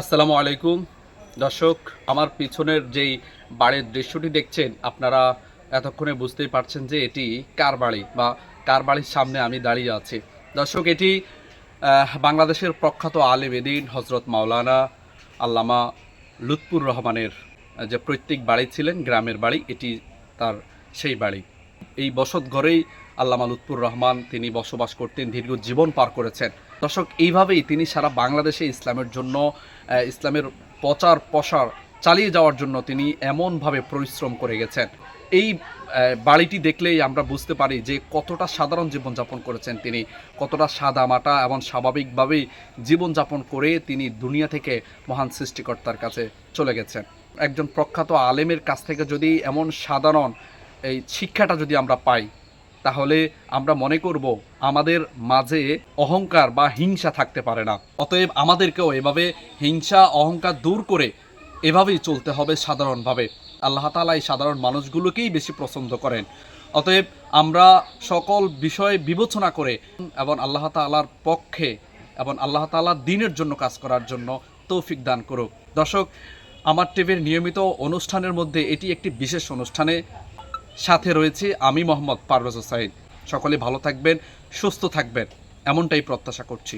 আসসালামু আলাইকুম। দর্শক, আমার পিছনের যেই বাড়ির দৃশ্যটি দেখছেন, আপনারা এতক্ষণে বুঝতেই পারছেন যে এটি কার বাড়ি বা কার বাড়ির সামনে আমি দাঁড়িয়ে আছি। দর্শক, এটি বাংলাদেশের প্রখ্যাত আলেম এদিন হজরত মাওলানা আল্লামা লুৎপুর রহমানের যে প্রত্যেক বাড়ি ছিলেন, গ্রামের বাড়ি, এটি তার সেই বাড়ি। এই বসত ঘরেই আল্লামা লুৎপুর রহমান তিনি বসবাস করতেন, দীর্ঘ জীবন পার করেছেন। দর্শক, এইভাবেই তিনি সারা বাংলাদেশে ইসলামের জন্য ইসলামের প্রচার প্রসার চালিয়ে যাওয়ার জন্য তিনি এমনভাবে পরিশ্রম করে গেছেন। এই বাড়িটি দেখলেই আমরা বুঝতে পারি যে কতটা সাধারণ জীবনযাপন করেছেন তিনি, কতটা সাদা মাটা এবং স্বাভাবিকভাবেই জীবনযাপন করে তিনি দুনিয়া থেকে মহান সৃষ্টিকর্তার কাছে চলে গেছেন। একজন প্রখ্যাত আলেমের কাছ থেকে যদি এমন সাধারণ এই শিক্ষাটা যদি আমরা পাই, তাহলে আমরা মনে করব আমাদের মাঝে অহংকার বা হিংসা থাকতে পারে না। অতএব আমাদেরকেও এভাবে হিংসা, অহংকার দূর করে এভাবেই চলতে হবে সাধারণভাবে। আল্লাহ তালা এই সাধারণ মানুষগুলোকেই বেশি পছন্দ করেন। অতএব আমরা সকল বিষয় বিবেচনা করে এবং আল্লাহ তালার পক্ষে এবং আল্লাহ তালার দিনের জন্য কাজ করার জন্য তৌফিক দান করুক। দর্শক, আমার টিভির নিয়মিত অনুষ্ঠানের মধ্যে এটি একটি বিশেষ অনুষ্ঠানে সাথে রয়েছে আমি মোহাম্মদ পারভেজ হোসাইন সকলে ভালো থাকবেন সুস্থ থাকবেন এমনটাই প্রত্যাশা করছি।